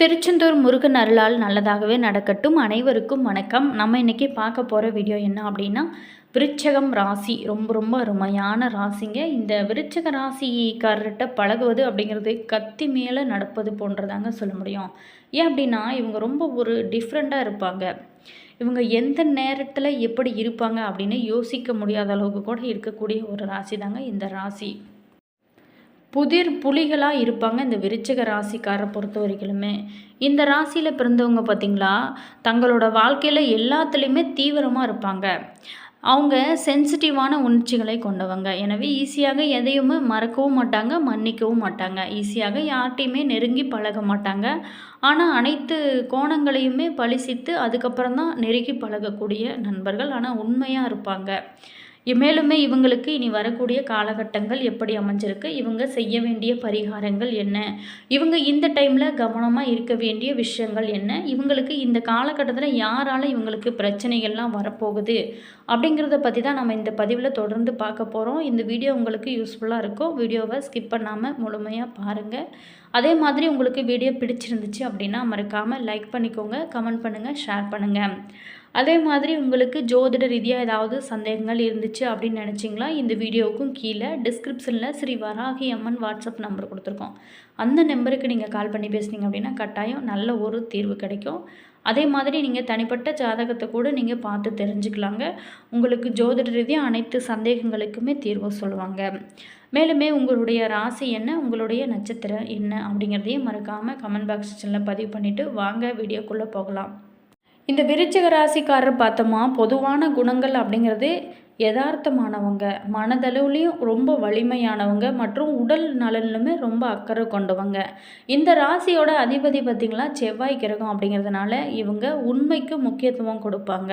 திருச்செந்தூர் முருகன் அருளால் நல்லதாகவே நடக்கட்டும். அனைவருக்கும் வணக்கம். நம்ம இன்றைக்கி பார்க்க போகிற வீடியோ என்ன அப்படின்னா விருச்சகம் ராசி. ரொம்ப ரொம்ப அருமையான ராசிங்க. இந்த விருச்சக ராசிக்காரர்கிட்ட பழகுவது அப்படிங்கிறது கத்தி மேலே நடப்பது போன்றதாங்க சொல்ல முடியும். ஏன் அப்படின்னா இவங்க ரொம்ப ஒரு டிஃப்ரெண்ட்டாக இருப்பாங்க. இவங்க எந்த நேரத்தில் எப்படி இருப்பாங்க அப்படின்னு யோசிக்க முடியாத அளவுக்கு கூட இருக்கக்கூடிய ஒரு ராசி தாங்க இந்த ராசி. புதிர் புலிகளாக இருப்பாங்க இந்த விருச்சிக ராசிக்காரை பொறுத்த வரைக்குமே இந்த ராசியில் பிறந்தவங்க பார்த்திங்களா தங்களோட வாழ்க்கையில் எல்லாத்துலேயுமே தீவிரமாக இருப்பாங்க. அவங்க சென்சிட்டிவான உணர்ச்சிகளை கொண்டவங்க. எனவே ஈஸியாக எதையுமே மறக்கவும் மாட்டாங்க மன்னிக்கவும் மாட்டாங்க. ஈஸியாக யார்கிட்டையுமே நெருங்கி பழக மாட்டாங்க. ஆனால் அனைத்து கோணங்களையுமே பழிசித்து அதுக்கப்புறம் தான் நெருங்கி பழகக்கூடிய நண்பர்கள். ஆனால் உண்மையாக இருப்பாங்க. மேலுமே இவங்களுக்கு இனி வரக்கூடிய காலகட்டங்கள் எப்படி அமைஞ்சிருக்கு? இவங்க செய்ய வேண்டிய பரிகாரங்கள் என்ன? இவங்க இந்த டைமில் கவனமாக இருக்க வேண்டிய விஷயங்கள் என்ன? இவங்களுக்கு இந்த காலகட்டத்தில் யாரால் இவங்களுக்கு பிரச்சனைகள்லாம் வரப்போகுது? அப்படிங்கிறத பற்றி தான் நம்ம இந்த பதிவில் தொடர்ந்து பார்க்க போகிறோம் இந்த வீடியோ உங்களுக்கு யூஸ்ஃபுல்லாக இருக்கும். வீடியோவை ஸ்கிப் பண்ணாமல் முழுமையாக பாருங்கள் அதே மாதிரி உங்களுக்கு வீடியோ பிடிச்சிருந்துச்சு அப்படின்னா மறக்காமல் லைக் பண்ணிக்கோங்க கமெண்ட் பண்ணுங்கள் ஷேர் பண்ணுங்கள் அதே மாதிரி உங்களுக்கு ஜோதிட ரீதியாக ஏதாவது சந்தேகங்கள் இருந்துச்சு அப்படின்னு நினச்சிங்களா இந்த வீடியோவுக்கும் கீழே டிஸ்கிரிப்ஷனில் ஸ்ரீ வராகி அம்மன் வாட்ஸ்அப் நம்பர் கொடுத்துருக்கோம். அந்த நம்பருக்கு நீங்கள் கால் பண்ணி பேசுனீங்க அப்படின்னா கட்டாயம் நல்ல ஒரு தீர்வு கிடைக்கும். அதே மாதிரி நீங்கள் தனிப்பட்ட ஜாதகத்தை கூட நீங்கள் பார்த்து தெரிஞ்சுக்கலாங்க. உங்களுக்கு ஜோதிட ரீதியாக அனைத்து சந்தேகங்களுக்குமே தீர்வு சொல்லுவாங்க. மேலுமே உங்களுடைய ராசி என்ன உங்களுடைய நட்சத்திரம் என்ன அப்படிங்கிறதையும் மறக்காமல் கமெண்ட் பாக்ஸ் செக்ஷனில் பதிவு பண்ணிவிட்டு வாங்க வீடியோக்குள்ளே போகலாம். இந்த விருச்சிக ராசிக்காரர் பார்த்தோமா பொதுவான குணங்கள் அப்படிங்கிறது யதார்த்தமானவங்க மனதளவுலேயும் ரொம்ப வலிமையானவங்க மற்றும் உடல் நலனிலுமே ரொம்ப அக்கறை கொண்டவங்க. இந்த ராசியோட அதிபதி பார்த்திங்களா? செவ்வாய் கிரகம் அப்படிங்கிறதுனால இவங்க உண்மைக்கு முக்கியத்துவம் கொடுப்பாங்க.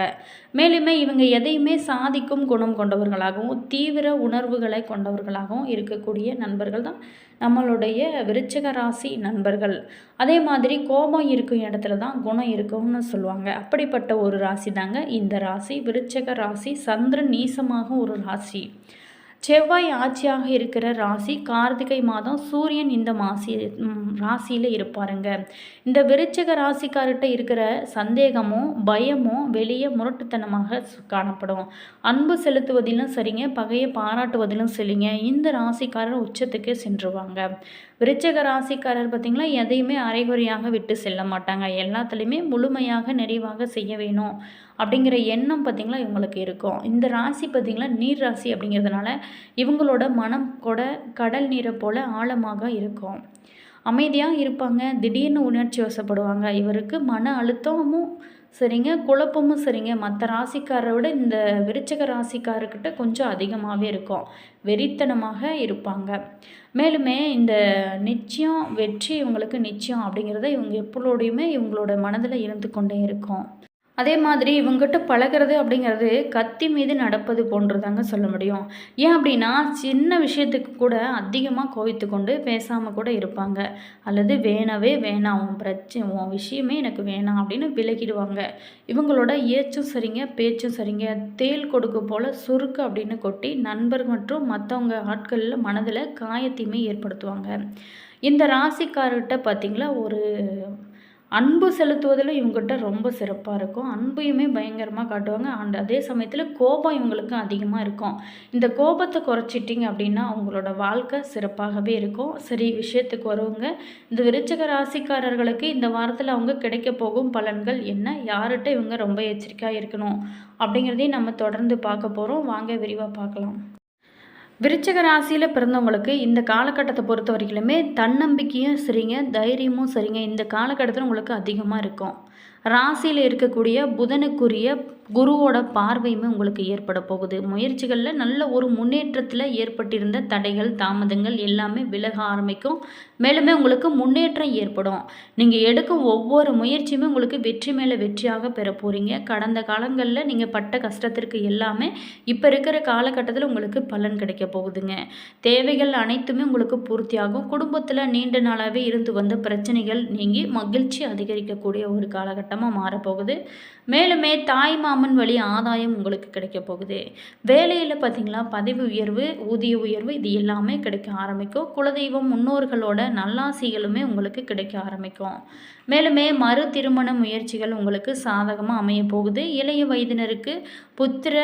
மேலுமே இவங்க எதையுமே சாதிக்கும் குணம் கொண்டவர்களாகவும் தீவிர உணர்வுகளை கொண்டவர்களாகவும் இருக்கக்கூடிய நண்பர்கள் தான் நம்மளுடைய விருச்சிக ராசி நண்பர்கள். அதே மாதிரி கோபம் இருக்கும் இடத்துல தான் குணம் இருக்கும்னு சொல்லுவாங்க. அப்படிப்பட்ட ஒரு ராசி தாங்க இந்த ராசி. விருச்சக ராசி. சந்திரன் நீசமாக ஒரு ராசி. செவ்வாய் ஆட்சியாக இருக்கிற ராசி கார்த்திகை மாதம் சூரியன் இந்த மாசி ராசியில் இருப்பாருங்க. இந்த விருச்சக ராசிக்கார்கிட்ட இருக்கிற சந்தேகமும் பயமும் வெளியே முரட்டுத்தனமாக காணப்படும். அன்பு செலுத்துவதிலும் சரிங்க பகையை பாராட்டுவதிலும் சரிங்க. இந்த ராசிக்காரர் உச்சத்துக்கு சென்றுவாங்க. விருச்சக ராசிக்காரர் பார்த்திங்களா எதையுமே அரைகுறையாக விட்டு செல்ல மாட்டாங்க. எல்லாத்துலேயுமே முழுமையாக நிறைவாக செய்ய வேணும் அப்படிங்கிற எண்ணம் பார்த்திங்களா இவங்களுக்கு இருக்கும். இந்த ராசி பார்த்திங்களா நீர் ராசி அப்படிங்கிறதுனால இவங்களோட மனம் கூட கடல் நீரை போல் ஆழமாக இருக்கும். அமைதியாக இருப்பாங்க திடீர்னு உணர்ச்சி வசப்படுவாங்க. இவருக்கு மன அழுத்தமும் சரிங்க குழப்பமும் சரிங்க. மற்ற ராசிக்காரரை விட இந்த விருச்சக ராசிக்காரர்கிட்ட கொஞ்சம் அதிகமாகவே இருக்கும். வெறித்தனமாக இருப்பாங்க. மேலுமே இந்த நிச்சயம் வெற்றி இவங்களுக்கு நிச்சயம் அப்படிங்கிறத இவங்க எப்பொழுடையுமே இவங்களோட மனதில் இருந்து கொண்டே இருக்கும். அதே மாதிரி இவங்ககிட்ட பழகிறது அப்படிங்கிறது கத்தி மீது நடப்பது போன்றதாங்க சொல்ல முடியும். ஏன் அப்படின்னா சின்ன விஷயத்துக்கு கூட அதிகமாக கோவித்து கொண்டு பேசாமல் கூட இருப்பாங்க. அல்லது வேணவே வேணாம் உன் பிரச்சனை உன் விஷயமே எனக்கு வேணாம் அப்படின்னு விலகிடுவாங்க. இவங்களோட ஏச்சும் சரிங்க பேச்சும் சரிங்க. தேல் கொடுக்க போல் சுருக்கு அப்படின்னு கொட்டி நண்பர் மற்றும் மற்றவங்க ஆட்களில் மனதில் காயத்தையுமே ஏற்படுத்துவாங்க. இந்த ராசிக்காரர்கிட்ட பார்த்திங்களா ஒரு அன்பு செலுத்துவதில் இவங்ககிட்ட ரொம்ப சிறப்பாக இருக்கும். அன்பையுமே பயங்கரமாக காட்டுவாங்க. அண்ட் அதே சமயத்தில் கோபம் இவங்களுக்கு அதிகமாக இருக்கும். இந்த கோபத்தை குறைச்சிட்டிங்க அப்படின்னா அவங்களோட வாழ்க்கை சிறப்பாகவே இருக்கும். சரி விஷயத்துக்கு வருவங்க. இந்த விருச்சக ராசிக்காரர்களுக்கு இந்த வாரத்தில் அவங்க கிடைக்க போகும் பலன்கள் என்ன? யார்கிட்ட இவங்க ரொம்ப எச்சரிக்கையாக இருக்கணும்? அப்படிங்கிறதையும் நம்ம தொடர்ந்து பார்க்க போகிறோம் வாங்க விரிவாக பார்க்கலாம். விருச்சக ராசியில் பிறந்தவங்களுக்கு இந்த காலகட்டத்தை பொறுத்த வரைக்குமே தன்னம்பிக்கையும் சரிங்க தைரியமும் சரிங்க. இந்த காலகட்டத்தில் உங்களுக்கு அதிகமாக இருக்கும். ராசியில் இருக்கக்கூடிய புதனுக்குரிய குருவோட பார்வையுமே உங்களுக்கு ஏற்பட போகுது. முயற்சிகளில் நல்ல ஒரு முன்னேற்றத்தில் ஏற்பட்டிருந்த தடைகள் தாமதங்கள் எல்லாமே விலக ஆரம்பிக்கும். மேலுமே உங்களுக்கு முன்னேற்றம் ஏற்படும். நீங்கள் எடுக்கும் ஒவ்வொரு முயற்சியுமே உங்களுக்கு வெற்றி மேலே வெற்றியாக பெற போகிறீங்க கடந்த காலங்களில் நீங்கள் பட்ட கஷ்டத்திற்கு எல்லாமே இப்போ இருக்கிற காலகட்டத்தில் உங்களுக்கு பலன் கிடைக்க போகுதுங்க. தேவைகள் அனைத்துமே உங்களுக்கு பூர்த்தியாகும். குடும்பத்தில் நீண்ட நாளாகவே இருந்து வந்த பிரச்சனைகள் நீங்கி மகிழ்ச்சி அதிகரிக்கக்கூடிய ஒரு காலகட்டமாக மாறப்போகுது மேலுமே தாய் காமன் வழி ஆதாயம் உங்களுக்கு கிடைக்க போகுது. வேலையில் பார்த்தீங்களா பதவி உயர்வு ஊதிய உயர்வு இது எல்லாமே கிடைக்க ஆரம்பிக்கும். குலதெய்வம் முன்னோர்களோட நல்லாசிகளுமே உங்களுக்கு கிடைக்க ஆரம்பிக்கும். மேலுமே மறு திருமண முயற்சிகள் உங்களுக்கு சாதகமாக அமைய போகுது. இளைய வயதினருக்கு புத்திர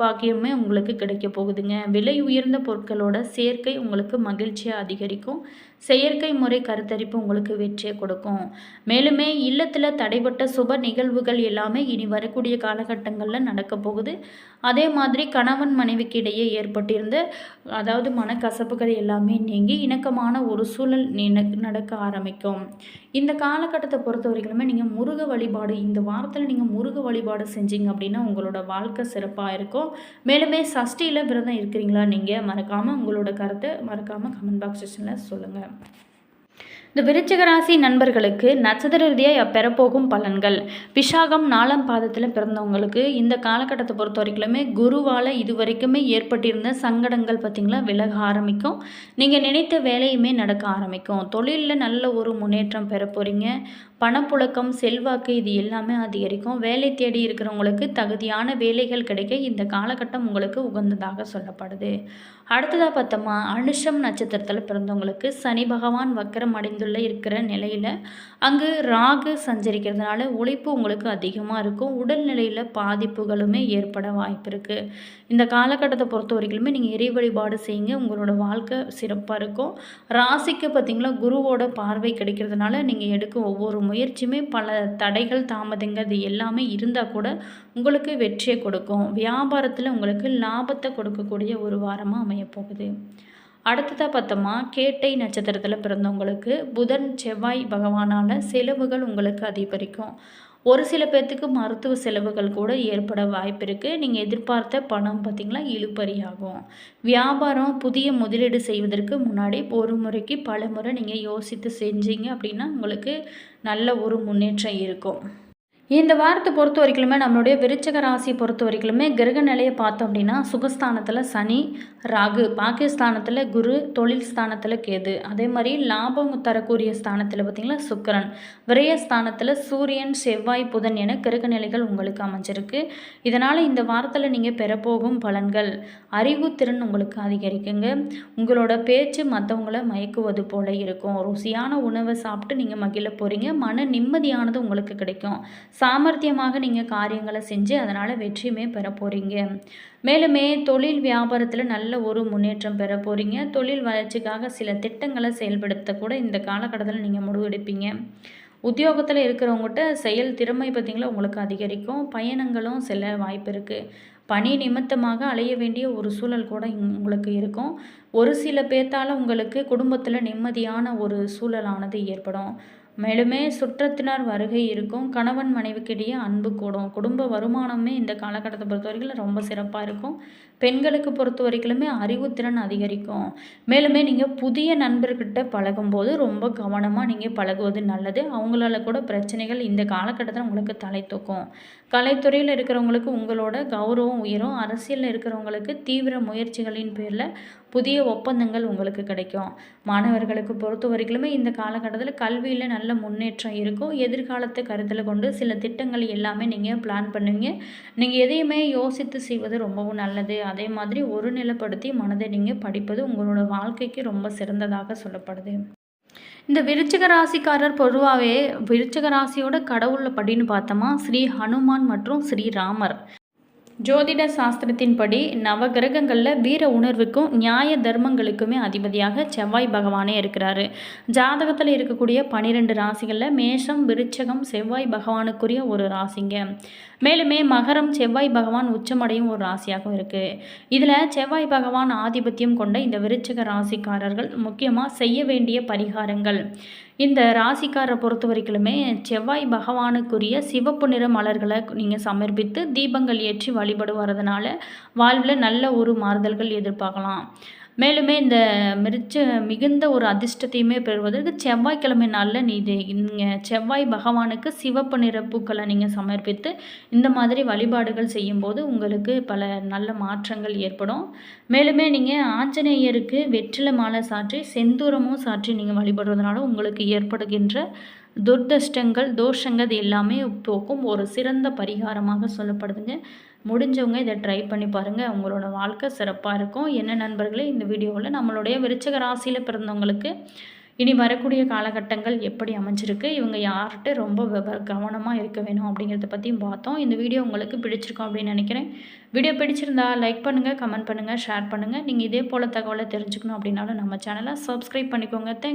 பாக்கியமே உங்களுக்கு கிடைக்க போகுதுங்க. விலை உயர்ந்த பொருட்களோட சேர்க்கை உங்களுக்கு மகிழ்ச்சியை அதிகரிக்கும். செயற்கை முறை கருத்தரிப்பு உங்களுக்கு வெற்றியை கொடுக்கும். மேலுமே இல்லத்தில் தடைப்பட்ட சுப நிகழ்வுகள் எல்லாமே இனி வரக்கூடிய காலகட்டங்களில் நடக்க போகுது. அதே மாதிரி கணவன் மனைவிக்கு இடையே ஏற்பட்டிருந்த அதாவது மனக்கசப்புகள் எல்லாமே நீங்கி இணக்கமான ஒரு சூழல் நடக்க ஆரம்பிக்கும். இந்த காலகட்ட காலகட்டத்தை பொறுத்த வரைக்குமே நீங்கள் முருக வழிபாடு இந்த வாரத்தில் நீங்கள் முருக வழிபாடு செஞ்சீங்க அப்படின்னா உங்களோட வாழ்க்கை சிறப்பாக இருக்கும். மேலுமே சஷ்டியில் விரதம் இருக்கிறீங்களா நீங்கள் மறக்காமல் உங்களோட கருத்தை மறக்காமல் கமெண்ட் பாக்ஸ் செக்ஷனில் சொல்லுங்கள் இந்த விருச்சிக ராசி நண்பர்களுக்கு நட்சத்திர ரீதியாக பெறப்போகும் பலன்கள். விஷாகம் நாலாம் பாதத்தில் பிறந்தவங்களுக்கு இந்த காலகட்டத்தை பொறுத்த வரைக்குமே குருவால் இது வரைக்குமே ஏற்பட்டிருந்த சங்கடங்கள் பார்த்திங்களா விலக ஆரம்பிக்கும். நீங்கள் நினைத்த வேலையுமே நடக்க ஆரம்பிக்கும். தொழிலில் நல்ல ஒரு முன்னேற்றம் பெற போகிறீங்க பணப்புழக்கம் செல்வாக்கு இது எல்லாமே அதிகரிக்கும். வேலை தேடி இருக்கிறவங்களுக்கு தகுதியான வேலைகள் கிடைக்க இந்த காலகட்டம் உங்களுக்கு உகந்ததாக சொல்லப்படுது. அடுத்ததாக பார்த்தோமா அனுஷம் நட்சத்திரத்தில் பிறந்தவங்களுக்கு சனி பகவான் வக்கரம் அடைந்துள்ள இருக்கிற நிலையில் அங்கு ராகு சஞ்சரிக்கிறதுனால உழைப்பு உங்களுக்கு அதிகமாக இருக்கும். உடல்நிலையில் பாதிப்புகளுமே ஏற்பட வாய்ப்பு இருக்குது இந்த காலகட்டத்தை பொறுத்த வரைக்குமே நீங்கள் இறை வழிபாடு செய்யுங்க. உங்களோட வாழ்க்கை சிறப்பாக இருக்கும். ராசிக்கு பார்த்திங்களா குருவோட பார்வை கிடைக்கிறதுனால நீங்கள் எடுக்கும் ஒவ்வொரு முயற்சியுமே பல தடைகள் தாமதங்கள் இது எல்லாமே இருந்தால் கூட உங்களுக்கு வெற்றியை கொடுக்கும். வியாபாரத்தில் உங்களுக்கு லாபத்தை கொடுக்கக்கூடிய ஒரு வாரமாக அமையப்போகுது. அடுத்ததாக பார்த்தோமா கேட்டை நட்சத்திரத்தில் பிறந்தவங்களுக்கு புதன் செவ்வாய் பகவானால் செலவுகள் உங்களுக்கு அதிகரிக்கும். ஒரு சில பேர்த்துக்கு மருத்துவ செலவுகள் கூட ஏற்பட வாய்ப்பு இருக்குது நீங்கள் எதிர்பார்த்த பணம் பார்த்திங்களா இழுப்பறியாகும் வியாபாரம் புதிய முதலீடு செய்வதற்கு முன்னாடி ஒரு முறைக்கு பல முறை நீங்கள் யோசித்து செஞ்சீங்க அப்படின்னா உங்களுக்கு நல்ல ஒரு முன்னேற்றம் இருக்கும். இந்த வாரத்தை பொறுத்த வரைக்குமே நம்மளுடைய விருச்சக ராசியை பொறுத்த வரைக்குமே கிரக நிலையை பார்த்தோம் அப்படின்னா சுகஸ்தானத்தில் சனி ராகு பாகிஸ்தானத்தில் குரு தொழில் ஸ்தானத்தில் கேது. அதே மாதிரி லாபம் தரக்கூடிய ஸ்தானத்தில் பார்த்திங்கன்னா சுக்கரன். விரயஸ்தானத்தில் சூரியன் செவ்வாய் புதன் என கிரக நிலைகள் உங்களுக்கு அமைஞ்சிருக்கு. இதனால் இந்த வாரத்தில் நீங்கள் பெறப்போகும் பலன்கள் அறிவுத்திறன் உங்களுக்கு அதிகரிக்குங்க. உங்களோட பேச்சு மற்றவங்கள மயக்குவது போல இருக்கும். ருசியான உணவை சாப்பிட்டு நீங்கள் மகிழ போகிறீங்க மன நிம்மதியானது உங்களுக்கு கிடைக்கும். சாமர்த்தியமாக நீங்கள் காரியங்களை செஞ்சு அதனால் வெற்றியுமே பெற போகிறீங்க மேலுமே தொழில் வியாபாரத்தில் நல்ல ஒரு முன்னேற்றம் பெற போகிறீங்க தொழில் வளர்ச்சிக்காக சில திட்டங்களை செயல்படுத்த கூட இந்த காலகட்டத்தில் நீங்கள் முடிவெடுப்பீங்க. உத்தியோகத்தில் இருக்கிறவங்ககிட்ட செயல் திறமை பார்த்திங்களா உங்களுக்கு அதிகரிக்கும். பயணங்களும் செல்ல வாய்ப்பு இருக்குது பணி நிமித்தமாக அலைய வேண்டிய ஒரு சூழல் கூட உங்களுக்கு இருக்கும். ஒரு சில பேர்த்தால் உங்களுக்கு குடும்பத்தில் நிம்மதியான ஒரு சூழலானது ஏற்படும். மேலுமே சுற்றத்தினர் வருகை இருக்கும். கணவன் மனைவிக்கிடையே அன்பு கூடும். குடும்ப வருமானமே இந்த காலகட்டத்தை பொறுத்த வரைக்கும் ரொம்ப சிறப்பாக இருக்கும். பெண்களுக்கு பொறுத்த வரைக்குமே அறிவுத்திறன் அதிகரிக்கும். மேலுமே நீங்கள் புதிய நண்பர்கிட்ட பழகும்போது ரொம்ப கவனமாக நீங்கள் பழகுவது நல்லது. அவங்களால கூட பிரச்சனைகள் இந்த காலகட்டத்தில் உங்களுக்கு தலை தூக்கும். கலைத்துறையில் இருக்கிறவங்களுக்கு உங்களோட கௌரவம் உயரும். அரசியலில் இருக்கிறவங்களுக்கு தீவிர முயற்சிகளின் பேரில் புதிய ஒப்பந்தங்கள் உங்களுக்கு கிடைக்கும். மாணவர்களுக்கு பொறுத்த வரைக்குமே இந்த காலகட்டத்தில் கல்வியில் நல்ல முன்னேற்றம் இருக்கும். எதிர்காலத்தை கருத்தில் கொண்டு சில திட்டங்கள் எல்லாமே நீங்கள் பிளான் பண்ணுவீங்க. நீங்கள் எதையுமே யோசித்து செய்வது ரொம்பவும் நல்லது. அதே மாதிரி ஒரு நிலைப்படுத்தி மனதை நீங்கள் படிப்பது உங்களோட வாழ்க்கைக்கு ரொம்ப சிறந்ததாக சொல்லப்படுது. இந்த விருச்சிக ராசிக்காரர் பொதுவாகவே விருச்சிக ராசியோட கடவுளில் படின்னு பார்த்தோமா? ஸ்ரீ ஹனுமான் மற்றும் ஸ்ரீராமர் ஜோதிட சாஸ்திரத்தின்படி நவகிரகங்களில் வீர உணர்வுக்கும் நியாய தர்மங்களுக்குமே அதிபதியாக செவ்வாய் பகவானே இருக்கிறாரு. ஜாதகத்தில் இருக்கக்கூடிய பனிரெண்டு ராசிகளில் மேஷம் விருச்சகம் செவ்வாய் பகவானுக்குரிய ஒரு ராசிங்க. மேலுமே மகரம் செவ்வாய் பகவான் உச்சமடையும் ஒரு ராசியாகவும் இருக்குது இதில் செவ்வாய் பகவான் ஆதிபத்தியம் கொண்ட இந்த விருச்சக ராசிக்காரர்கள் முக்கியமாக செய்ய வேண்டிய பரிகாரங்கள். இந்த ராசிக்காரரை பொறுத்த வரைக்குமே செவ்வாய் பகவானுக்குரிய சிவப்பு நிற மலர்களை நீங்கள் சமர்ப்பித்து தீபங்கள் ஏற்றி வழிபடு வரதுனால வாழ்வில் நல்ல ஒரு மாறுதல்கள் எதிர்பார்க்கலாம். மேலுமே இந்த மிருச்ச மிகுந்த ஒரு அதிர்ஷ்டத்தையுமே பெறுவதற்கு செவ்வாய்க்கிழமை நாளில் நீ நீங்கள் செவ்வாய் பகவானுக்கு சிவப்பு நிற பூக்களை நீங்கள் சமர்ப்பித்து இந்த மாதிரி வழிபாடுகள் செய்யும்போது உங்களுக்கு பல நல்ல மாற்றங்கள் ஏற்படும். மேலுமே நீங்கள் ஆஞ்சநேயருக்கு வெற்றிலை மாலை சாற்றி செந்தூரமும் சாற்றி நீங்கள் வழிபடுறதுனால உங்களுக்கு ஏற்படுகின்ற துர்தஷ்டங்கள் தோஷங்கள் எல்லாமே போக்கும் ஒரு சிறந்த பரிகாரமாக சொல்லப்படுதுங்க. முடிஞ்சவங்க இதை ட்ரை பண்ணி பாருங்கள் உங்களோட வாழ்க்கை சிறப்பாக இருக்கும். என்ன நண்பர்களே இந்த வீடியோவில் நம்மளுடைய விருச்சக ராசியில் பிறந்தவங்களுக்கு இனி வரக்கூடிய காலகட்டங்கள் எப்படி அமைஞ்சிருக்கு? இவங்க யார்கிட்ட ரொம்ப கவனமாக இருக்க வேணும் அப்படிங்கிறத பற்றியும் பார்த்தோம். இந்த வீடியோ உங்களுக்கு பிடிச்சிருக்கோம் அப்படின்னு நினைக்கிறேன். வீடியோ பிடிச்சிருந்தா லைக் பண்ணுங்கள் கமெண்ட் பண்ணுங்கள் ஷேர் பண்ணுங்கள் நீங்கள் இதே போல் தகவலை தெரிஞ்சுக்கணும் அப்படின்னாலும் நம்ம சேனலை சப்ஸ்கிரைப் பண்ணிக்கோங்க. தேங்க்